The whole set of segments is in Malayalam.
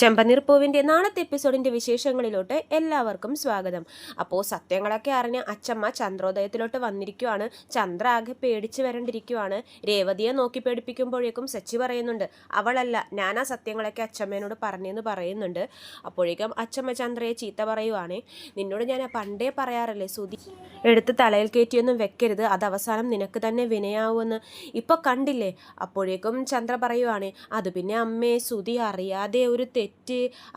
ചെമ്പനീർ പൂവിന്റെ നാളത്തെ എപ്പിസോഡിന്റെ വിശേഷങ്ങളിലോട്ട് എല്ലാവർക്കും സ്വാഗതം. അപ്പോൾ സത്യങ്ങളൊക്കെ അറിഞ്ഞ് അച്ചമ്മ ചന്ദ്രോദയത്തിലോട്ട് വന്നിരിക്കുവാണ്. ചന്ദ്ര ആകെ പേടിച്ച് വരണ്ടിരിക്കുവാണ്. രേവതിയെ നോക്കി പേടിപ്പിക്കുമ്പോഴേക്കും സച്ചി പറയുന്നുണ്ട് അവളല്ല ഞാനാ സത്യങ്ങളൊക്കെ അച്ചമ്മേനോട് പറഞ്ഞെന്ന് പറയുന്നുണ്ട്. അപ്പോഴേക്കും അച്ചമ്മ ചന്ദ്രയെ ചീത്ത പറയുവാണ് നിന്നോട് ഞാൻ പണ്ടേ പറയാറല്ലേ സുതി എടുത്ത് തലയിൽ കയറ്റിയൊന്നും വെക്കരുത്. അത് അവസാനം നിനക്ക് തന്നെ വിനയാവുമെന്ന്. ഇപ്പോൾ കണ്ടില്ലേ? അപ്പോഴേക്കും ചന്ദ്ര പറയുവാണ് അത് പിന്നെ അമ്മേ സുതി അറിയാതെ ഒരു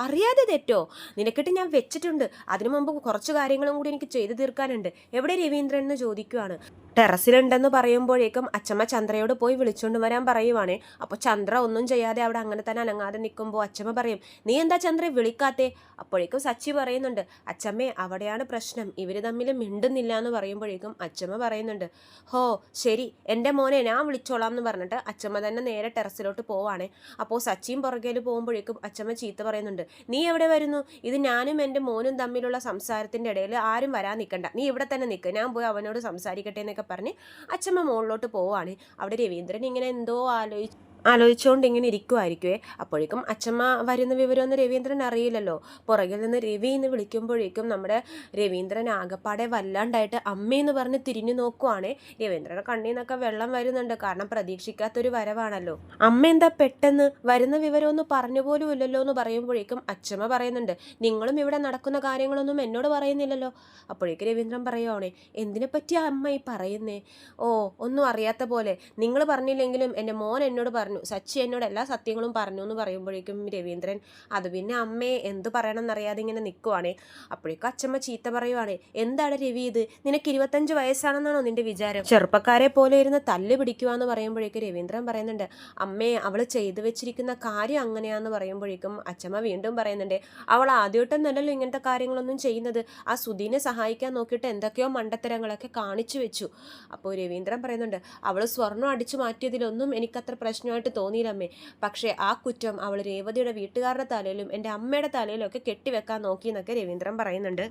അറിയാതെ തെറ്റോ? നിനക്കിട്ട് ഞാൻ വെച്ചിട്ടുണ്ട്. അതിനു മുമ്പ് കുറച്ച് കാര്യങ്ങളും കൂടി എനിക്ക് ചെയ്തു തീർക്കാനുണ്ട്. എവിടെ രവീന്ദ്രൻ എന്ന് ചോദിക്കുവാണ്. ടെറസിലുണ്ടെന്ന് പറയുമ്പോഴേക്കും അച്ഛമ്മ ചന്ദ്രയോട് പോയി വിളിച്ചുകൊണ്ട് വരാൻ പറയുവാണേ. അപ്പോൾ ചന്ദ്ര ഒന്നും ചെയ്യാതെ അവിടെ അങ്ങനെ തന്നെ അനങ്ങാതെ നിൽക്കുമ്പോൾ അച്ഛമ്മ പറയും നീ എന്താ ചന്ദ്ര വിളിക്കാത്തേ? അപ്പോഴേക്കും സച്ചി പറയുന്നുണ്ട് അച്ഛമ്മേ അവിടെയാണ് പ്രശ്നം. ഇവർ തമ്മിൽ മിണ്ടുന്നില്ല എന്ന് പറയുമ്പോഴേക്കും അച്ഛമ്മ പറയുന്നുണ്ട് ഹോ ശരി എന്റെ മോനെ ഞാൻ വിളിച്ചോളാം എന്ന് പറഞ്ഞിട്ട് അച്ഛമ്മ തന്നെ നേരെ ടെറസിലോട്ട് പോവാണേ. അപ്പോൾ സച്ചിയും പുറകേൽ പോകുമ്പോഴേക്കും അച്ചമ്മ ചീത്ത പറയുന്നുണ്ട്. നീ എവിടെ വരുന്നു? ഇത് ഞാനും എന്റെ മോനും തമ്മിലുള്ള സംസാരത്തിന്റെ ഇടയിൽ ആരും വരാൻ നിൽക്കണ്ട. നീ ഇവിടെ തന്നെ നിൽക്കുക ഞാൻ പോയി അവനോട് സംസാരിക്കട്ടെ എന്നൊക്കെ പറഞ്ഞ് അച്ഛമ്മ മുകളിലോട്ട് പോവാണ്. അവിടെ രവീന്ദ്രൻ ഇങ്ങനെ എന്തോ ആലോചിച്ച് ആലോചിച്ചുകൊണ്ട് ഇങ്ങനെ ഇരിക്കുമായിരിക്കുവേ അപ്പോഴേക്കും അച്ഛമ്മ വരുന്ന വിവരമൊന്നും രവീന്ദ്രൻ അറിയില്ലല്ലോ. പുറകിൽ നിന്ന് രവി എന്ന് വിളിക്കുമ്പോഴേക്കും നമ്മുടെ രവീന്ദ്രൻ ആകപ്പാടെ വല്ലാണ്ടായിട്ട് അമ്മയെന്ന് പറഞ്ഞ് തിരിഞ്ഞു നോക്കുവാണേ. രവീന്ദ്രന്റെ കണ്ണിൽ നിന്നൊക്കെ വെള്ളം വരുന്നുണ്ട്. കാരണം പ്രതീക്ഷിക്കാത്തൊരു വരവാണല്ലോ. അമ്മ എന്താ പെട്ടെന്ന് വരുന്ന വിവരമൊന്നും പറഞ്ഞു പോലും ഇല്ലല്ലോ എന്ന് പറയുമ്പോഴേക്കും അച്ഛമ്മ പറയുന്നുണ്ട് നിങ്ങളും ഇവിടെ നടക്കുന്ന കാര്യങ്ങളൊന്നും എന്നോട് പറയുന്നില്ലല്ലോ. അപ്പോഴേക്കും രവീന്ദ്രൻ പറയുവാണേ എന്തിനെ പറ്റിയാ അമ്മ ഈ പറയുന്നേ? ഓ ഒന്നും അറിയാത്ത പോലെ. നിങ്ങൾ പറഞ്ഞില്ലെങ്കിലും എന്റെ മോൻ എന്നോട് പറഞ്ഞു സച്ചി എന്നോട് എല്ലാ സത്യങ്ങളും പറഞ്ഞു എന്ന് പറയുമ്പോഴേക്കും രവീന്ദ്രൻ അത് പിന്നെ അമ്മയെ എന്ത് പറയണം എന്നറിയാതെ ഇങ്ങനെ നിൽക്കുവാണേ അപ്പോഴേക്കും അച്ഛമ്മ ചീത്ത പറയുവാണേ എന്താണ് രവി ഇത്? നിനക്ക് ഇരുപത്തഞ്ച് വയസ്സാണെന്നാണോ നിന്റെ വിചാരം? ചെറുപ്പക്കാരെ പോലെ ഇരുന്ന് തല്ല് പിടിക്കുവാന്ന് പറയുമ്പോഴേക്കും രവീന്ദ്രൻ പറയുന്നുണ്ട് അമ്മയെ അവൾ ചെയ്തു വെച്ചിരിക്കുന്ന കാര്യം അങ്ങനെയാന്ന് പറയുമ്പോഴേക്കും അച്ഛമ്മ വീണ്ടും പറയുന്നുണ്ട് അവൾ ആദ്യമായിട്ടൊന്നല്ലല്ലോ ഇങ്ങനത്തെ കാര്യങ്ങളൊന്നും ചെയ്യുന്നത്. ആ സുധീനെ സഹായിക്കാൻ നോക്കിയിട്ട് എന്തൊക്കെയോ മണ്ടത്തരങ്ങളൊക്കെ കാണിച്ചു വെച്ചു. അപ്പോൾ രവീന്ദ്രൻ പറയുന്നുണ്ട് അവൾ സ്വർണം അടിച്ചു മാറ്റിയതിലൊന്നും എനിക്കത്ര പ്രശ്നമായിട്ട് തോന്നിയില്ലമ്മേ പക്ഷേ ആ കുറ്റം അവൾ രേവതിയുടെ വീട്ടുകാരുടെ തലയിലും എന്റെ അമ്മയുടെ തലയിലും ഒക്കെ കെട്ടിവെക്കാൻ നോക്കി എന്നൊക്കെ രവീന്ദ്രൻ പറയുന്നുണ്ട്.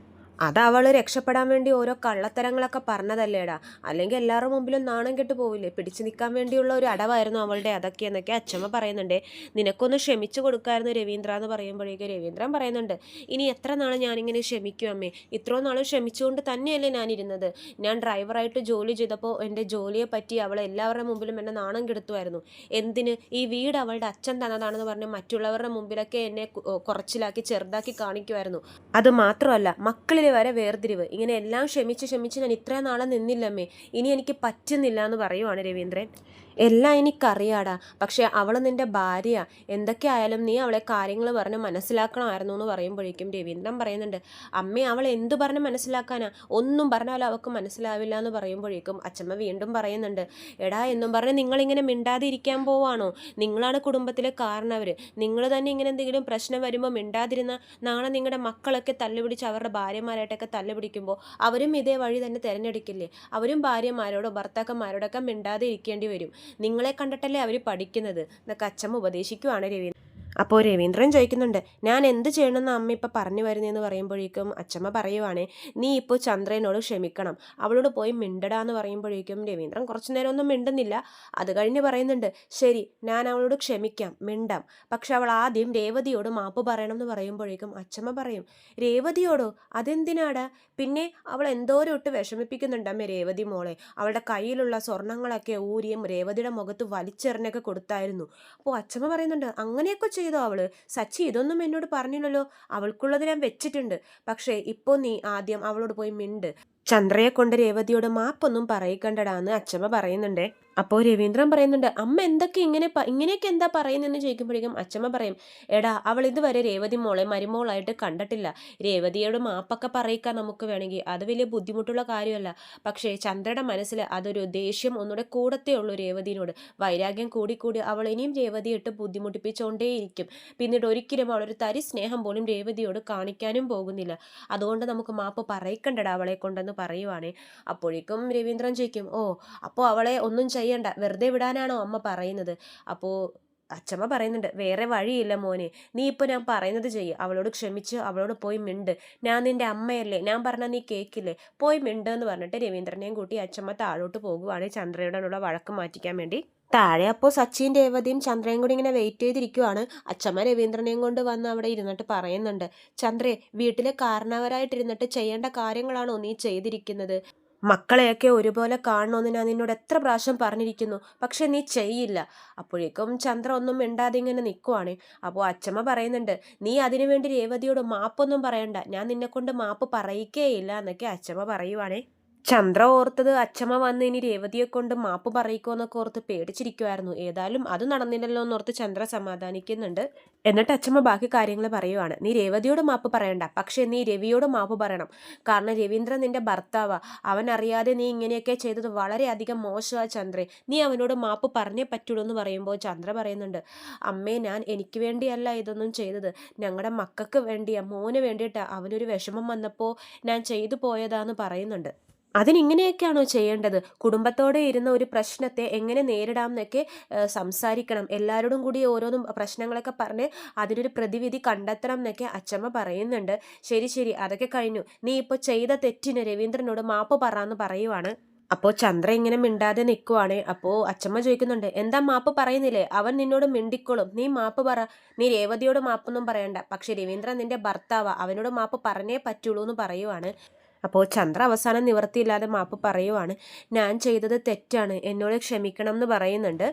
അത് അവൾ രക്ഷപ്പെടാൻ വേണ്ടി ഓരോ കള്ളത്തരങ്ങളൊക്കെ പറഞ്ഞതല്ലേടാ. അല്ലെങ്കിൽ എല്ലാവരുടെ മുമ്പിലും നാണം കെട്ട് പോവില്ലേ? പിടിച്ചു നിൽക്കാൻ വേണ്ടിയുള്ള ഒരു അടവായിരുന്നു അവളുടെ അതൊക്കെ എന്നൊക്കെ അച്ഛമ്മ പറയുന്നുണ്ട്. നിനക്കൊന്ന് ക്ഷമിച്ചു കൊടുക്കായിരുന്നു രവീന്ദ്ര എന്ന് പറയുമ്പോഴേക്കും രവീന്ദ്രൻ പറയുന്നുണ്ട് ഇനി എത്ര നാൾ ഞാനിങ്ങനെ ക്ഷമിക്കും അമ്മേ? ഇത്രയും നാൾ ക്ഷമിച്ചുകൊണ്ട് തന്നെയല്ലേ ഞാനിരുന്നത്. ഞാൻ ഡ്രൈവറായിട്ട് ജോലി ചെയ്തപ്പോൾ എന്റെ ജോലിയെ പറ്റി അവൾ എല്ലാവരുടെ മുമ്പിലും എന്നെ നാണം കെടുത്തുമായിരുന്നു. എന്തിന്? ഈ വീട് അവളുടെ അച്ഛൻ തന്നതാണെന്ന് പറഞ്ഞ് മറ്റുള്ളവരുടെ മുമ്പിലൊക്കെ എന്നെ കുറച്ചിലാക്കി ചെറുതാക്കി കാണിക്കുമായിരുന്നു. അത് മാത്രമല്ല മക്കളിൽ വരെ വേർതിരിവ്. ഇങ്ങനെ എല്ലാം ക്ഷമിച്ച് ക്ഷമിച്ച് ഞാൻ ഇത്രയും നാളെ നിന്നില്ലമ്മേ. ഇനി എനിക്ക് പറ്റുന്നില്ല എന്ന് പറയുവാണ് രവീന്ദ്രൻ. എല്ലാം എനിക്കറിയാടാ. പക്ഷേ അവൾ നിന്റെ ഭാര്യ. എന്തൊക്കെ ആയാലും നീ അവളെ കാര്യങ്ങൾ പറഞ്ഞ് മനസ്സിലാക്കണമായിരുന്നു എന്ന് പറയുമ്പോഴേക്കും രവീന്ദ്രൻ പറയുന്നുണ്ട് അമ്മ അവൾ എന്ത് പറഞ്ഞ് മനസ്സിലാക്കാനാ? ഒന്നും പറഞ്ഞാലും അവൾക്ക് മനസ്സിലാവില്ല എന്ന് പറയുമ്പോഴേക്കും അച്ഛമ്മ വീണ്ടും പറയുന്നുണ്ട് എടാ എന്നും പറഞ്ഞ് നിങ്ങളിങ്ങനെ മിണ്ടാതെ ഇരിക്കാൻ പോവാണോ? നിങ്ങളാണ് കുടുംബത്തിലെ കാരണവർ നിങ്ങൾ തന്നെ ഇങ്ങനെ എന്തെങ്കിലും പ്രശ്നം വരുമ്പോൾ മിണ്ടാതിരുന്ന നാളെ നിങ്ങളുടെ മക്കളൊക്കെ തല്ലുപിടിച്ച് അവരുടെ ഭാര്യമാരായിട്ടൊക്കെ തല്ലുപിടിക്കുമ്പോൾ അവരും ഇതേ വഴി തന്നെ തിരഞ്ഞെടുക്കില്ലേ? അവരും ഭാര്യമാരോടോ ഭർത്താക്കന്മാരോടൊക്കെ മിണ്ടാതെ ഇരിക്കേണ്ടി വരും. നിങ്ങളെ കണ്ടിട്ടല്ലേ അവർ പഠിക്കുന്നത്? എന്നൊക്കെ അച്ഛമ്മ ഉപദേശിക്കുവാണ് രവീന്ദ്രൻ അപ്പോൾ രവീന്ദ്രൻ ചോദിക്കുന്നുണ്ട് ഞാൻ എന്ത് ചെയ്യണമെന്ന് അമ്മ ഇപ്പം പറഞ്ഞു വരുന്നതെന്ന് പറയുമ്പോഴേക്കും അച്ഛമ്മ പറയുവാണേ നീ ഇപ്പോൾ ചന്ദ്രനോട് ക്ഷമിക്കണം അവളോട് പോയി മിണ്ടടാന്ന് പറയുമ്പോഴേക്കും രവീന്ദ്രൻ കുറച്ചു നേരം ഒന്നും മിണ്ടുന്നില്ല. അത് കഴിഞ്ഞ് പറയുന്നുണ്ട് ശരി ഞാൻ അവളോട് ക്ഷമിക്കാം മിണ്ടാം. പക്ഷെ അവൾ ആദ്യം രേവതിയോട് മാപ്പ് പറയണം എന്ന് പറയുമ്പോഴേക്കും അച്ഛമ്മ പറയും രേവതിയോടോ? അതെന്തിനാടാ? പിന്നെ അവൾ എന്തോരം ഇട്ട് വിഷമിപ്പിക്കുന്നുണ്ടമ്മേ രേവതി മോളെ. അവളുടെ കയ്യിലുള്ള സ്വർണങ്ങളൊക്കെ ഊരിയും രേവതിയുടെ മുഖത്ത് വലിച്ചെറിഞ്ഞൊക്കെ കൊടുത്തായിരുന്നു. അപ്പോൾ അച്ഛമ്മ പറയുന്നുണ്ട് അങ്ങനെയൊക്കെ ചെയ്തോ അവൾ? സച്ചി ഇതൊന്നും എന്നോട് പറഞ്ഞില്ലല്ലോ. അവൾക്കുള്ളത് ഞാൻ വെച്ചിട്ടുണ്ട്. പക്ഷേ ഇപ്പോൾ നീ ആദ്യം അവളോട് പോയി മിണ്ട്. ചന്ദ്രയെ കൊണ്ട് രേവതിയോട് മാപ്പൊന്നും പറയിക്കണ്ടടാന്ന് അച്ഛമ്മ പറയുന്നുണ്ടേ. അപ്പോൾ രവീന്ദ്രൻ പറയുന്നുണ്ട് അമ്മ എന്തൊക്കെ ഇങ്ങനെ ഇങ്ങനെയൊക്കെ എന്താ പറയുന്നതെന്ന് ചോദിക്കുമ്പോഴേക്കും അച്ഛമ്മ പറയും എടാ അവൾ ഇതുവരെ രേവതി മോളെ മരുമോളായിട്ട് കണ്ടിട്ടില്ല. രേവതിയോട് മാപ്പൊക്കെ പറയിക്കാൻ നമുക്ക് വേണമെങ്കിൽ അത് വലിയ ബുദ്ധിമുട്ടുള്ള കാര്യമല്ല. പക്ഷേ ചന്ദ്രയുടെ മനസ്സിൽ അതൊരു ദേഷ്യം ഒന്നുകൂടെ കൂടത്തേ ഉള്ളൂ രേവതിനോട്. വൈരാഗ്യം കൂടിക്കൂടി അവൾ ഇനിയും രേവതിയിട്ട് ബുദ്ധിമുട്ടിപ്പിച്ചുകൊണ്ടേയിരിക്കും പിന്നീട് ഒരിക്കലും അവളൊരു തരി സ്നേഹം പോലും രേവതിയോട് കാണിക്കാനും പോകുന്നില്ല. അതുകൊണ്ട് നമുക്ക് മാപ്പ് പറയിക്കണ്ടടാ അവളെ കൊണ്ടെന്ന് പറയുവാണേ. അപ്പോഴേക്കും രവീന്ദ്രൻ ചോദിക്കും ഓ അപ്പോൾ അവളെ ഒന്നും ചെയ്യണ്ട വെറുതെ വിടാനാണോ അമ്മ പറയുന്നത്? അപ്പോൾ അച്ചമ്മ പറയുന്നുണ്ട് വേറെ വഴിയില്ല മോനെ നീ ഇപ്പോൾ ഞാൻ പറയുന്നത് ചെയ്യും. അവളോട് ക്ഷമിച്ച് അവളോട് പോയി മിണ്ട്. ഞാൻ നിന്റെ അമ്മയല്ലേ ഞാൻ പറഞ്ഞാൽ നീ കേൾക്കില്ലേ പോയി മിണ്ട് എന്ന് പറഞ്ഞിട്ട് രവീന്ദ്രനെയും കൂട്ടി അച്ചമ്മ താഴോട്ട് പോകുവാണ് ചന്ദ്രയുടെ വഴക്ക് മാറ്റിക്കാൻ വേണ്ടി. താഴെ അപ്പോൾ സച്ചിൻ രേവതിയും ചന്ദ്രയും കൂടി ഇങ്ങനെ വെയിറ്റ് ചെയ്തിരിക്കുവാണ്. അച്ഛമ്മ രവീന്ദ്രനെയും കൊണ്ട് വന്ന് അവിടെ ഇരുന്നിട്ട് പറയുന്നുണ്ട്. ചന്ദ്രേ വീട്ടിലെ കാരണവരായിട്ടിരുന്നിട്ട് ചെയ്യേണ്ട കാര്യങ്ങളാണോ നീ ചെയ്തിരിക്കുന്നത്? മക്കളെയൊക്കെ ഒരുപോലെ കാണണമെന്ന് ഞാൻ നിന്നോട് എത്ര പ്രാവശ്യം പറഞ്ഞിരിക്കുന്നു. പക്ഷെ നീ ചെയ്യില്ല. അപ്പോഴേക്കും ചന്ദ്ര ഒന്നും മിണ്ടാതെ ഇങ്ങനെ നിൽക്കുവാണ് അപ്പോൾ അച്ഛമ്മ പറയുന്നുണ്ട് നീ അതിനുവേണ്ടി രേവതിയോട് മാപ്പൊന്നും പറയണ്ട. ഞാൻ നിന്നെക്കൊണ്ട് മാപ്പ് പറയിക്കേയില്ല എന്നൊക്കെ അച്ഛമ്മ പറയുവാണേ. ചന്ദ്ര ഓർത്തത് അച്ഛമ്മ വന്ന് ഇനി രേവതിയെ കൊണ്ട് മാപ്പ് പറയിക്കുമെന്നൊക്കെ ഓർത്ത് പേടിച്ചിരിക്കുമായിരുന്നു ഏതായാലും അത് നടന്നില്ലല്ലോ എന്നോർത്ത് ചന്ദ്ര സമാധാനിക്കുന്നുണ്ട്. എന്നിട്ട് അച്ഛമ്മ ബാക്കി കാര്യങ്ങൾ പറയുവാണ്. നീ രേവതിയോട് മാപ്പ് പറയണ്ട. പക്ഷേ നീ രവിയോട് മാപ്പ് പറയണം. കാരണം രവീന്ദ്രൻ നിന്റെ ഭർത്താവാ. അവൻ അറിയാതെ നീ ഇങ്ങനെയൊക്കെ ചെയ്തത് വളരെയധികം മോശമാ ചന്ദ്രേ. നീ അവനോട് മാപ്പ് പറഞ്ഞേ പറ്റുള്ളൂ എന്ന് പറയുമ്പോൾ ചന്ദ്ര പറയുന്നുണ്ട് അമ്മേ ഞാൻ എനിക്ക് വേണ്ടിയല്ല ഇതൊന്നും ചെയ്തത്. ഞങ്ങളുടെ മക്കൾക്ക് വേണ്ടിയാ മോന് വേണ്ടിയിട്ടാ. അവനൊരു വിഷമം വന്നപ്പോൾ ഞാൻ ചെയ്തു പോയതാന്ന് പറയുന്നുണ്ട്. അതിനിങ്ങനെയൊക്കെയാണോ ചെയ്യേണ്ടത്? കുടുംബത്തോടെ ഇരുന്ന ഒരു പ്രശ്നത്തെ എങ്ങനെ നേരിടാം എന്നൊക്കെ സംസാരിക്കണം. എല്ലാവരോടും കൂടി ഓരോന്നും പ്രശ്നങ്ങളൊക്കെ പറഞ്ഞ് അതിനൊരു പ്രതിവിധി കണ്ടെത്തണം എന്നൊക്കെ അച്ചമ്മ പറയുന്നുണ്ട്. ശരി ശരി. അതൊക്കെ കഴിഞ്ഞു. നീ ഇപ്പോൾ ചെയ്ത തെറ്റിന് രവീന്ദ്രനോട് മാപ്പ് പറയാന്ന് പറയുവാണ്. അപ്പോൾ ചന്ദ്ര ഇങ്ങനെ മിണ്ടാതെ നിൽക്കുവാണ് അപ്പോൾ അച്ചമ്മ ചോദിക്കുന്നുണ്ട് എന്താ മാപ്പ് പറയുന്നില്ലേ? അവൻ നിന്നോട് മിണ്ടിക്കോളും. നീ മാപ്പ് പറ. നീ രേവതിയോട് മാപ്പൊന്നും പറയണ്ട. പക്ഷെ രവീന്ദ്രൻ നിന്റെ ഭർത്താവാ. അവനോട് മാപ്പ് പറഞ്ഞേ പറ്റുള്ളൂ എന്ന് പറയുവാണ്. അപ്പോൾ ചന്ദ്ര അവസാനം നിവർത്തിയില്ലാതെ മാപ്പ് പറയുവാണ് ഞാൻ ചെയ്തത് തെറ്റാണ് എന്നോട് ക്ഷമിക്കണം എന്ന് പറയുന്നുണ്ട്.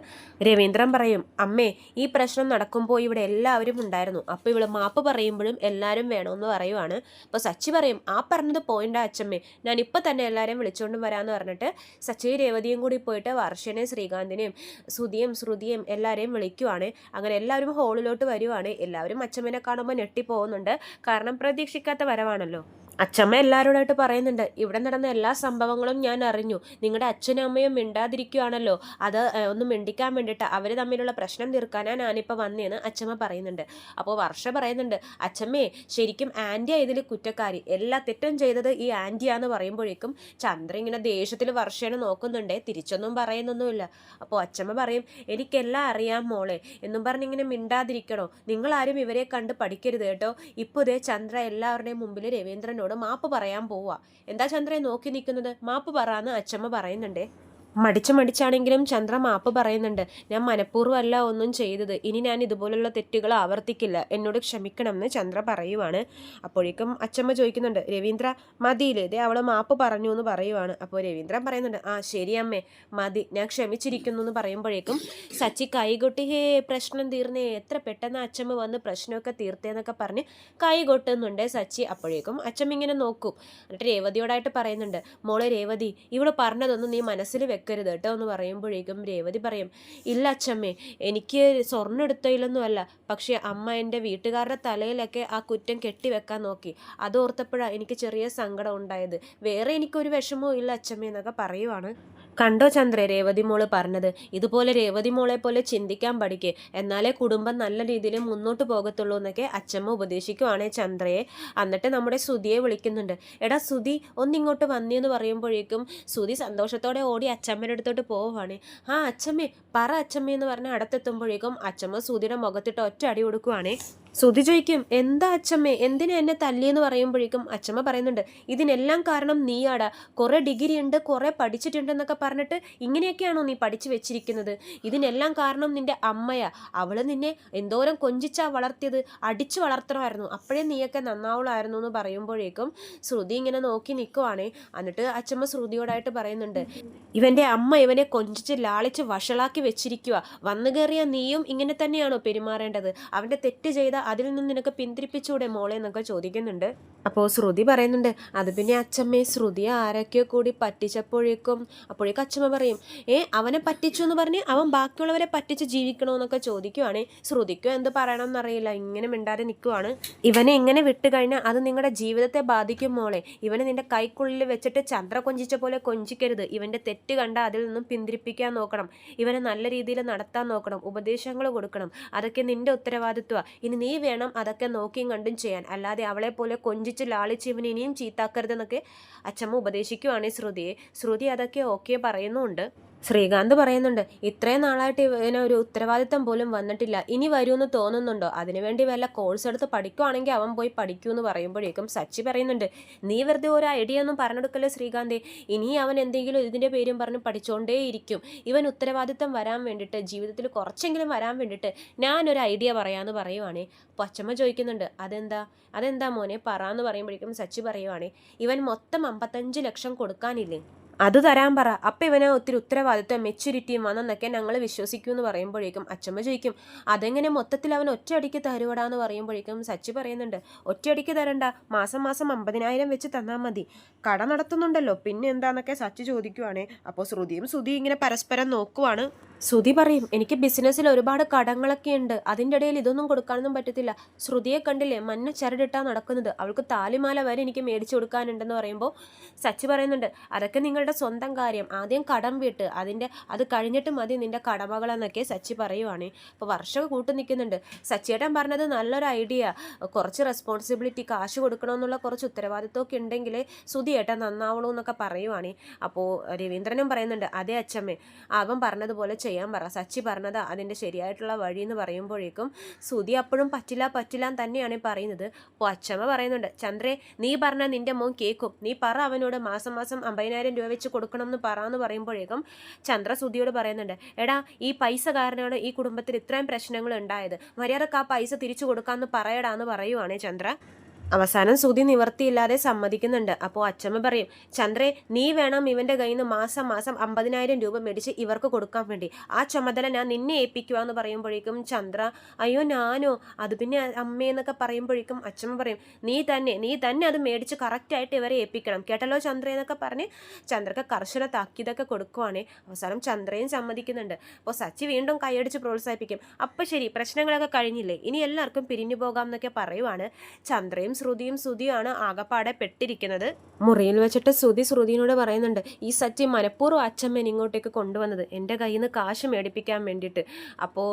രവീന്ദ്രൻ പറയും അമ്മേ ഈ പ്രശ്നം നടക്കുമ്പോൾ ഇവിടെ എല്ലാവരും ഉണ്ടായിരുന്നു. അപ്പോൾ ഇവൾ മാപ്പ് പറയുമ്പോഴും എല്ലാവരും വേണമെന്ന് പറയുവാണ്. അപ്പോൾ സച്ചി പറയും ആ പറഞ്ഞത് പോയിന്റ് അച്ഛമ്മേ ഞാൻ ഇപ്പം തന്നെ എല്ലാവരെയും വിളിച്ചുകൊണ്ട് വരാമെന്ന് പറഞ്ഞിട്ട് സച്ചി രേവതിയും കൂടി പോയിട്ട് വർഷനെ ശ്രീകാന്തിനെയും സുധിയും ശ്രുതിയും എല്ലാവരെയും വിളിക്കുവാണ്. അങ്ങനെ എല്ലാവരും ഹോളിലോട്ട് വരുവാണ്. എല്ലാവരും അച്ഛമ്മനെ കാണുമ്പോൾ ഞെട്ടിപ്പോകുന്നുണ്ട് കാരണം പ്രതീക്ഷിക്കാത്ത വരവാണല്ലോ. അച്ഛമ്മ എല്ലാവരോടായിട്ട് പറയുന്നുണ്ട്. ഇവിടെ നടന്ന എല്ലാ സംഭവങ്ങളും ഞാൻ അറിഞ്ഞു. നിങ്ങളുടെ അച്ഛനും അമ്മയും മിണ്ടാതിരിക്കുകയാണല്ലോ അത് ഒന്ന് മിണ്ടിക്കാൻ വേണ്ടിയിട്ട് അവർ തമ്മിലുള്ള പ്രശ്നം തീർക്കാനാണ് ഞാനിപ്പോൾ വന്നതെന്ന് അച്ഛമ്മ പറയുന്നുണ്ട്. അപ്പോൾ വർഷ പറയുന്നുണ്ട് അച്ഛമ്മേ ശരിക്കും ആന്റിയാ ഇതിൽ കുറ്റക്കാരി. എല്ലാ തെറ്റും ചെയ്തത് ഈ ആന്റിയാന്ന് പറയുമ്പോഴേക്കും ചന്ദ്ര ഇങ്ങനെ ദേഷ്യത്തിൽ വർഷേനെ നോക്കുന്നുണ്ടേ തിരിച്ചൊന്നും പറയുന്നൊന്നുമില്ല. അപ്പോൾ അച്ഛമ്മ പറയും എനിക്കെല്ലാം അറിയാം മോളെ. എന്നും പറഞ്ഞ് ഇങ്ങനെ മിണ്ടാതിരിക്കണോ? നിങ്ങളാരും ഇവരെ കണ്ട് പഠിക്കരുത് കേട്ടോ. ഇപ്പോൾ ഇതേ ചന്ദ്ര എല്ലാവരുടെയും മുമ്പിൽ രവീന്ദ്രനോട് മാപ്പ് പറയാൻ പോവുക എന്താ ചന്ദ്രയെ നോക്കി നിൽക്കുന്നത്? മാപ്പ് പറയാന്ന് അച്ഛമ്മ പറയുന്നുണ്ടേ. മടിച്ച് മടിച്ചാണെങ്കിലും ചന്ദ്ര മാപ്പ് പറയുന്നുണ്ട് ഞാൻ മനഃപൂർവമല്ല ഒന്നും ചെയ്തത്. ഇനി ഞാൻ ഇതുപോലുള്ള തെറ്റുകൾ ആവർത്തിക്കില്ല. എന്നോട് ക്ഷമിക്കണം എന്ന് ചന്ദ്ര പറയുവാണ്. അപ്പോഴേക്കും അച്ഛമ്മ ചോദിക്കുന്നുണ്ട് രവീന്ദ്ര മതിയില്ലേ? ഇതേ അവൾ മാപ്പ് പറഞ്ഞു എന്ന് പറയുവാണ്. അപ്പോൾ രവീന്ദ്രൻ പറയുന്നുണ്ട് ആ ശരി അമ്മേ മതി. ഞാൻ ക്ഷമിച്ചിരിക്കുന്നു എന്ന് പറയുമ്പോഴേക്കും സച്ചി കൈകൊട്ടി ഹേ പ്രശ്നം തീർന്നേ. എത്ര പെട്ടെന്ന് അച്ഛമ്മ വന്ന് പ്രശ്നമൊക്കെ തീർത്തേന്നൊക്കെ പറഞ്ഞ് കൈകൊട്ടുന്നുണ്ട് സച്ചി. അപ്പോഴേക്കും അച്ഛമ്മ ഇങ്ങനെ നോക്കും. എന്നിട്ട് രേവതിയോടായിട്ട് പറയുന്നുണ്ട് മോളെ രേവതി ഇവൾ പറഞ്ഞതൊന്നും നീ മനസ്സിൽ വെക്കരുത് കേട്ടോ എന്ന് പറയുമ്പോഴേക്കും രേവതി പറയും ഇല്ല അച്ഛമ്മേ എനിക്ക് സ്വർണം എടുത്തതിലൊന്നും അല്ല. പക്ഷേ അമ്മ എന്റെ വീട്ടുകാരുടെ തലയിലൊക്കെ ആ കുറ്റം കെട്ടിവെക്കാൻ നോക്കി. അതോർത്തപ്പോഴാണ് എനിക്ക് ചെറിയ സങ്കടം ഉണ്ടായത്. വേറെ എനിക്കൊരു വിഷമവും ഇല്ല അച്ഛമ്മ എന്നൊക്കെ പറയുവാണ്. കണ്ടോ ചന്ദ്ര രേവതി മോൾ പറഞ്ഞത്? ഇതുപോലെ രേവതി മോളെ പോലെ ചിന്തിക്കാൻ പഠിക്കേ. എന്നാലേ കുടുംബം നല്ല രീതിയിൽ മുന്നോട്ട് പോകത്തുള്ളൂ എന്നൊക്കെ അച്ഛമ്മ ഉപദേശിക്കുവാണേ ചന്ദ്രയെ. എന്നിട്ട് നമ്മുടെ സുധിയെ വിളിക്കുന്നുണ്ട്. എടാ സുധി ഒന്നിങ്ങോട്ട് വന്നി എന്ന് പറയുമ്പോഴേക്കും സുധി സന്തോഷത്തോടെ ഓടി അച്ഛമ്മയുടെ അടുത്തോട്ട് പോവുകയാണ് ആ അച്ഛമ്മേ പറ അച്ഛമ്മ എന്ന് പറഞ്ഞ് അടുത്തെത്തുമ്പോഴേക്കും അച്ഛമ്മ സുധിയുടെ മുഖത്തിട്ട് ഒറ്റ അടി കൊടുക്കുവാണേ. സുധി ചോദിക്കും എന്താ അച്ഛമ്മേ? എന്തിനാ എന്നെ തല്ലിയെന്ന് പറയുമ്പോഴേക്കും അച്ഛമ്മ പറയുന്നുണ്ട് ഇതിനെല്ലാം കാരണം നീയാടാ. കുറേ ഡിഗ്രി ഉണ്ട് കുറേ പഠിച്ചിട്ടുണ്ടെന്നൊക്കെ പറഞ്ഞിട്ട് ഇങ്ങനെയൊക്കെയാണോ നീ പഠിച്ചു വെച്ചിരിക്കുന്നത്? ഇതിനെല്ലാം കാരണം നിന്റെ അമ്മയാ. അവൾ നിന്നെ എന്തോരം കൊഞ്ചിച്ചാ വളർത്തിയത്. അടിച്ചു വളർത്തണമായിരുന്നു. അപ്പോഴേ നീയൊക്കെ നന്നാവുള്ളായിരുന്നു എന്ന് പറയുമ്പോഴേക്കും ശ്രുതി ഇങ്ങനെ നോക്കി നിൽക്കുവാണേ എന്നിട്ട് അച്ഛമ്മ ശ്രുതിയോടായിട്ട് പറയുന്നുണ്ട് ഇവന്റെ അമ്മ ഇവനെ കൊഞ്ചിച്ച് ലാളിച്ച് വഷളാക്കി വെച്ചിരിക്കുക വന്നു കയറിയ നീയും ഇങ്ങനെ തന്നെയാണോ പെരുമാറേണ്ടത്? അവന്റെ തെറ്റ് ചെയ്ത അതിൽ നിന്ന് നിനക്ക് പിന്തിരിപ്പിച്ചൂടെ മോളെ എന്നൊക്കെ ചോദിക്കുന്നുണ്ട്. അപ്പോൾ ശ്രുതി പറയുന്നുണ്ട് അത് പിന്നെ അച്ഛമ്മേ ശ്രുതി ആരൊക്കെയോ കൂടി പറ്റിച്ചപ്പോഴേക്കും അപ്പോഴേക്കും അച്ഛമ്മ പറയും ഏ അവനെ പറ്റിച്ചു എന്ന് പറഞ്ഞ് അവൻ ബാക്കിയുള്ളവരെ പറ്റിച്ച് ജീവിക്കണമെന്നൊക്കെ ചോദിക്കുവാണേ. ശ്രുതിക്കോ എന്ത് പറയണമെന്നറിയില്ല ഇങ്ങനെ മിണ്ടാതെ നിൽക്കുവാണ് ഇവനെ ഇങ്ങനെ വിട്ടു കഴിഞ്ഞാൽ അത് നിങ്ങളുടെ ജീവിതത്തെ ബാധിക്കും മോളെ. ഇവനെ നിന്റെ കൈക്കുള്ളിൽ വെച്ചിട്ട് ചന്ദ്ര കൊഞ്ചിച്ച പോലെ കൊഞ്ചിക്കരുത്. ഇവന്റെ തെറ്റ് കണ്ട അതിൽ നിന്നും പിന്തിരിപ്പിക്കാൻ നോക്കണം. ഇവനെ നല്ല രീതിയിൽ നടത്താൻ നോക്കണം. ഉപദേശങ്ങൾ കൊടുക്കണം. അതൊക്കെ നിന്റെ ഉത്തരവാദിത്വമാണ് ഇനി നീ വേണം അതൊക്കെ നോക്കിയും കണ്ടും ചെയ്യാൻ. അല്ലാതെ അവളെ പോലെ കൊഞ്ചിച്ച് ലാളിച്ച് ഇവൻ ഇനിയും ചീത്താക്കരുതെന്നൊക്കെ അച്ഛമ്മ ഉപദേശിക്കുവാണ് ശ്രുതിയെ. ശ്രുതി അതൊക്കെ ഓക്കെ പറയുന്നുമുണ്ട് ശ്രീകാന്ത് പറയുന്നുണ്ട് ഇത്രയും നാളായിട്ട് ഇവന് ഒരു ഉത്തരവാദിത്തം പോലും വന്നിട്ടില്ല. ഇനി വരുമെന്ന് തോന്നുന്നുണ്ടോ? അതിനുവേണ്ടി വല്ല കോഴ്സ് എടുത്ത് പഠിക്കുവാണെങ്കിൽ അവൻ പോയി പഠിക്കൂ എന്ന് പറയുമ്പോഴേക്കും സച്ചി പറയുന്നുണ്ട് നീ വെറുതെ ഒരു ഐഡിയ ഒന്നും പറഞ്ഞെടുക്കല്ലേ ശ്രീകാന്ത്? ഇനി അവൻ എന്തെങ്കിലും ഇതിന്റെ പേരും പറഞ്ഞ് പഠിച്ചുകൊണ്ടേയിരിക്കും ഇവൻ ഉത്തരവാദിത്തം വരാൻ വേണ്ടിയിട്ട് ജീവിതത്തിൽ കുറച്ചെങ്കിലും വരാൻ വേണ്ടിയിട്ട് ഞാനൊരു ഐഡിയ പറയാമെന്ന് പറയുവാണേ. പച്ചമ്മ ചോദിക്കുന്നുണ്ട് അതെന്താ? അതെന്താ മോനെ? എന്ന് പറയുമ്പോഴേക്കും സച്ചി പറയുവാണേ ഇവൻ മൊത്തം അമ്പത്തഞ്ച് ലക്ഷം കൊടുക്കാനില്ലേ? അത് തരാൻ പറ. അപ്പം ഇവന് ഒത്തിരി ഉത്തരവാദിത്വം മെച്യൂരിറ്റിയും വന്നെന്നൊക്കെ ഞങ്ങൾ വിശ്വസിക്കൂ എന്ന് പറയുമ്പോഴേക്കും അച്ഛമ്മ ചോദിക്കും അതെങ്ങനെ മൊത്തത്തിൽ അവൻ ഒറ്റയടിക്ക് തരുവടാന്ന് പറയുമ്പോഴേക്കും സച്ചി പറയുന്നുണ്ട് ഒറ്റയടിക്ക് തരണ്ട മാസം മാസം അമ്പതിനായിരം വെച്ച് തന്നാൽ മതി. കട നടത്തുന്നുണ്ടല്ലോ പിന്നെ എന്താണെന്നൊക്കെ സച്ചി ചോദിക്കുവാണേ. അപ്പോൾ ശ്രുതിയും ശ്രുതി ഇങ്ങനെ പരസ്പരം നോക്കുവാണ്. ശ്രുതി പറയും എനിക്ക് ബിസിനസ്സിൽ ഒരുപാട് കടങ്ങളൊക്കെ ഉണ്ട് അതിന്റെ ഇടയിൽ ഇതൊന്നും കൊടുക്കാനൊന്നും പറ്റത്തില്ല. ശ്രുതിയെ കണ്ടില്ലേ മഞ്ഞ ചരടിട്ടാ നടക്കുന്നത്. അവൾക്ക് താലിമാല വരെ എനിക്ക് മേടിച്ചു കൊടുക്കാനുണ്ടെന്ന് പറയുമ്പോൾ സച്ചി പറയുന്നുണ്ട് അതൊക്കെ നിങ്ങളുടെ സ്വന്തം കാര്യം. ആദ്യം കടം വിട്ട് അതിന്റെ അത് കഴിഞ്ഞിട്ട് മതി നിന്റെ കടമകളെന്നൊക്കെ സച്ചി പറയുവാണ്. അപ്പോൾ വർഷം കൂട്ടു നിൽക്കുന്നുണ്ട്. സച്ചിയേട്ടൻ പറഞ്ഞത് നല്ലൊരു ഐഡിയ. കുറച്ച് റെസ്പോൺസിബിലിറ്റി കാശ് കൊടുക്കണമെന്നുള്ള കുറച്ച് ഉത്തരവാദിത്വമൊക്കെ ഉണ്ടെങ്കിൽ സുധിയേട്ടൻ നന്നാവുള്ളൂ എന്നൊക്കെ പറയുവാണ്. അപ്പോൾ രവീന്ദ്രനും പറയുന്നുണ്ട് അതേ അച്ഛമ്മേ അവൻ പറഞ്ഞതുപോലെ ചെയ്യാൻ പറ. സച്ചി പറഞ്ഞത് അതിന്റെ ശരിയായിട്ടുള്ള വഴി എന്ന് പറയുമ്പോഴേക്കും സുധി അപ്പോഴും പറ്റില്ല പറ്റില്ല തന്നെയാണ് പറയുന്നത്. അപ്പോൾ അച്ഛമ്മ പറയുന്നുണ്ട് ചന്ദ്രേ നീ പറഞ്ഞ നിന്റെ മോൻ കേൾക്കും നീ പറ അവനോട് മാസം മാസം അമ്പതിനായിരം രൂപ വെച്ച് കൊടുക്കണം എന്ന് പറ എന്ന് പറയുമ്പോഴേക്കും ചന്ദ്രസുദ്ധിയോട് പറയുന്നുണ്ട് എടാ ഈ പൈസ കാരണമാണ് ഈ കുടുംബത്തിൽ ഇത്രയും പ്രശ്നങ്ങൾ ഉണ്ടായത്. മര്യാദയ്ക്ക് ആ പൈസ തിരിച്ചു കൊടുക്കാമെന്ന് പറയടാന്ന് പറയുവാണേ ചന്ദ്ര. അവസാനം സുതി നിവർത്തിയില്ലാതെ സമ്മതിക്കുന്നുണ്ട്. അപ്പോൾ അച്ചമ്മ പറയും ചന്ദ്രെ നീ വേണം ഇവന്റെ കയ്യിൽ നിന്ന് മാസം മാസം അമ്പതിനായിരം രൂപ മേടിച്ച് ഇവർക്ക് കൊടുക്കാൻ വേണ്ടി. ആ ചുമതല ഞാൻ നിന്നെ ഏൽപ്പിക്കുക എന്ന് പറയുമ്പോഴേക്കും ചന്ദ്ര അയ്യോ ഞാനോ? അത് പിന്നെ അമ്മയെന്നൊക്കെ പറയുമ്പോഴേക്കും അച്ചമ്മ പറയും നീ തന്നെ നീ തന്നെ അത് മേടിച്ച് കറക്റ്റായിട്ട് ഇവരെ ഏൽപ്പിക്കണം. കേട്ടല്ലോ ചന്ദ്ര എന്നൊക്കെ പറഞ്ഞ് ചന്ദ്രക്ക് കർശന താക്കീതൊക്കെ കൊടുക്കുവാണേ. അവസാനം ചന്ദ്രയും സമ്മതിക്കുന്നുണ്ട്. അപ്പോൾ സച്ചി വീണ്ടും കൈയടിച്ച് പ്രോത്സാഹിപ്പിക്കും. അപ്പോൾ ശരി പ്രശ്നങ്ങളൊക്കെ കഴിഞ്ഞില്ലേ? ഇനി എല്ലാവർക്കും പിരിഞ്ഞു പോകാം എന്നൊക്കെ പറയുവാണ് ചന്ദ്രയും ശ്രുതിയും ശ്രുതിയാണ് ആകപ്പാടെ പെട്ടിരിക്കുന്നത്. മുറിയിൽ വെച്ചിട്ട് ശ്രുതി ശ്രുതിനോട് പറയുന്നുണ്ട് ഈ സച്ചി മനഃപൂർവം അച്ഛമ്മൻ ഇങ്ങോട്ടേക്ക് കൊണ്ടുവന്നത് എന്റെ കയ്യിൽ നിന്ന് കാശ് മേടിപ്പിക്കാൻ വേണ്ടിയിട്ട്. അപ്പോൾ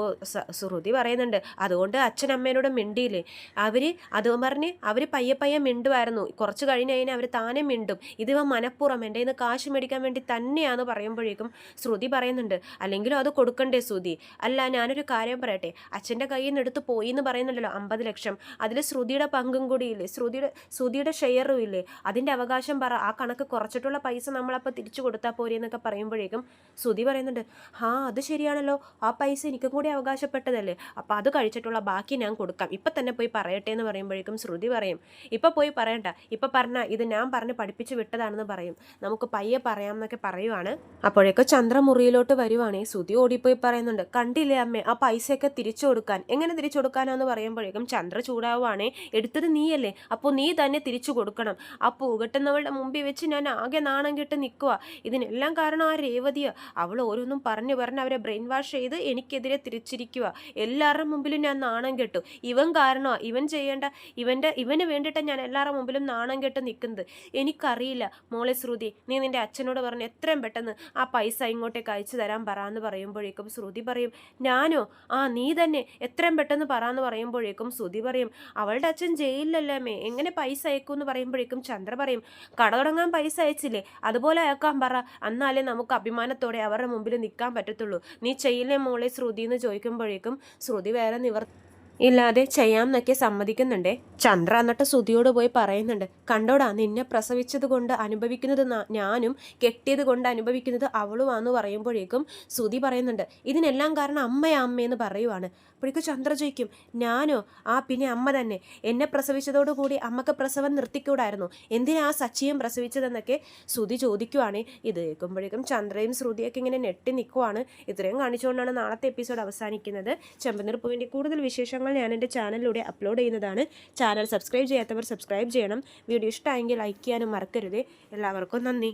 ശ്രുതി പറയുന്നുണ്ട് അതുകൊണ്ട് അച്ഛൻ അമ്മേനോട് മിണ്ടിയില്ലേ? അവർ അത് പറഞ്ഞ് അവർ പയ്യെ പയ്യെ മിണ്ടുമായിരുന്നു കുറച്ച് കഴിഞ്ഞ് കഴിഞ്ഞാൽ അവർ താനെ മിണ്ടും. ഇതിവ മനഃപൂർവം എന്റെ കയ്യിൽ നിന്ന് കാശ് മേടിക്കാൻ വേണ്ടി തന്നെയാന്ന് പറയുമ്പോഴേക്കും ശ്രുതി പറയുന്നുണ്ട് അല്ലെങ്കിലും അത് കൊടുക്കണ്ടേ ശ്രുതി? അല്ല ഞാനൊരു കാര്യം പറയട്ടെ. അച്ഛന്റെ കയ്യിൽ നിന്ന് എടുത്ത് പോയി എന്ന് പറയുന്നുണ്ടല്ലോ അമ്പത് ലക്ഷം. അതിൽ ശ്രുതിയുടെ പങ്കും കൂടി ഇല്ലേ? ശ്രുതിയുടെ ശ്രുതിയുടെ ഷെയറും ഇല്ലേ? അതിന്റെ അവകാശം പറ ആ കണക്ക് കുറച്ചിട്ടുള്ള പൈസ നമ്മളപ്പോൾ തിരിച്ചു കൊടുത്താൽ പോരെ എന്നൊക്കെ പറയുമ്പോഴേക്കും ശ്രുതി പറയുന്നുണ്ട് ആ അത് ശരിയാണല്ലോ. ആ പൈസ എനിക്കും കൂടി അവകാശപ്പെട്ടതല്ലേ. അപ്പോൾ അത് കഴിച്ചിട്ടുള്ള ബാക്കി ഞാൻ കൊടുക്കാം. ഇപ്പം തന്നെ പോയി പറയട്ടെ എന്ന് പറയുമ്പോഴേക്കും ശ്രുതി പറയും ഇപ്പം പോയി പറയണ്ട. ഇപ്പം പറഞ്ഞാൽ ഇത് ഞാൻ പറഞ്ഞ് പഠിപ്പിച്ച് വിട്ടതാണെന്ന് പറയും. നമുക്ക് പയ്യെ പറയാം എന്നൊക്കെ പറയുവാണ്. അപ്പോഴേക്ക് ചന്ദ്ര മുറിയിലോട്ട് വരുവാണേ ശ്രുതി ഓടിപ്പോയി പറയുന്നുണ്ട് കണ്ടില്ലേ അമ്മേ ആ പൈസയൊക്കെ തിരിച്ചു കൊടുക്കാൻ. എങ്ങനെ തിരിച്ചു കൊടുക്കാനാന്ന് പറയുമ്പോഴേക്കും ചന്ദ്ര ചൂടാവുകയാണെ എടുത്തത് നീയല്ലേ. അപ്പോൾ നീ തന്നെ തിരിച്ചു കൊടുക്കണം. ആ പൂകെട്ടുന്നവളുടെ മുമ്പിൽ വെച്ച് ഞാൻ ആകെ നാണം കെട്ട് നിൽക്കുക ഇതിനെല്ലാം കാരണം ആ രേവതിയ. അവൾ ഓരോന്നും പറഞ്ഞു പറഞ്ഞ് അവരെ ബ്രെയിൻ വാഷ് ചെയ്ത് എനിക്കെതിരെ തിരിച്ചിരിക്കുക എല്ലാവരുടെ മുമ്പിലും ഞാൻ നാണം കെട്ടു. ഇവൻ കാരണമാണ് ഇവൻ ചെയ്യേണ്ട ഇവന്റെ ഇവന് വേണ്ടിയിട്ട് ഞാൻ എല്ലാവരുടെ മുമ്പിലും നാണം കെട്ട് നിൽക്കുന്നത്. എനിക്കറിയില്ല. മോളെ ശ്രുതി നീ നിന്റെ അച്ഛനോട് പറഞ്ഞ് എത്രയും പെട്ടെന്ന് ആ പൈസ ഇങ്ങോട്ടേക്ക് അയച്ചു തരാൻ പറയാമെന്ന് പറയുമ്പോഴേക്കും ശ്രുതി പറയും ഞാനോ? ആ നീ തന്നെ. എത്രയും പെട്ടെന്ന് പറയാമെന്ന് പറയുമ്പോഴേക്കും ശ്രുതി പറയും അവളുടെ അച്ഛൻ ജയിലിലല്ലേ? അമ്മേ എങ്ങനെ പൈസ അയക്കും എന്ന് പറയുമ്പോഴേക്കും ചന്ദ്ര പറയും കട തുടങ്ങാൻ പൈസ അയച്ചില്ലേ? അതുപോലെ അയക്കാൻ പറ. എന്നാലേ നമുക്ക് അഭിമാനത്തോടെ അവരുടെ മുമ്പിൽ നിൽക്കാൻ പറ്റത്തുള്ളൂ. നീ ചെയ്യില്ലേ മോളെ ശ്രുതി എന്ന് ചോദിക്കുമ്പോഴേക്കും ശ്രുതി വേറെ നിവർ ഇല്ലാതെ ചെയ്യാമെന്നൊക്കെ സമ്മതിക്കുന്നുണ്ടേ. ചന്ദ്ര എന്നിട്ട് സുധിയോട് പോയി പറയുന്നുണ്ട്. കണ്ടോടാ നിന്നെ പ്രസവിച്ചത് കൊണ്ട് അനുഭവിക്കുന്നത് ഞാനും കെട്ടിയത് കൊണ്ട് അനുഭവിക്കുന്നത് അവളുമാന്ന് പറയുമ്പോഴേക്കും സുധി പറയുന്നുണ്ട് ഇതിനെല്ലാം കാരണം അമ്മയാ അമ്മയെന്ന് പറയുവാണ്. അപ്പോഴേക്കും ചന്ദ്ര ചോദിക്കും ഞാനോ? ആ പിന്നെ അമ്മ തന്നെ. എന്നെ പ്രസവിച്ചതോടുകൂടി അമ്മയ്ക്ക് പ്രസവം നിർത്തിക്കൂടായിരുന്നു. എന്തിനാ സച്ചിയും പ്രസവിച്ചതെന്നൊക്കെ സുതി ചോദിക്കുവാണ്. ഇത് കേൾക്കുമ്പോഴേക്കും ചന്ദ്രയും ശ്രുതിയൊക്കെ ഇങ്ങനെ നെട്ടി നിൽക്കുവാണ് ഇത്രയും കാണിച്ചുകൊണ്ടാണ് നാളത്തെ എപ്പിസോഡ് അവസാനിക്കുന്നത്. ചെമ്പനിർപ്പ് കൂടുതൽ കൂടുതൽ വിശേഷങ്ങൾ ഞാൻ എന്റെ ചാനലിലൂടെ അപ്ലോഡ് ചെയ്യുന്നതാണ്. ചാനൽ സബ്സ്ക്രൈബ് ചെയ്യാത്തവർ സബ്സ്ക്രൈബ് ചെയ്യണം. വീഡിയോ ഇഷ്ടമായെങ്കിൽ ലൈക്ക് ചെയ്യാനും മറക്കരുത്. എല്ലാവർക്കും നന്ദി.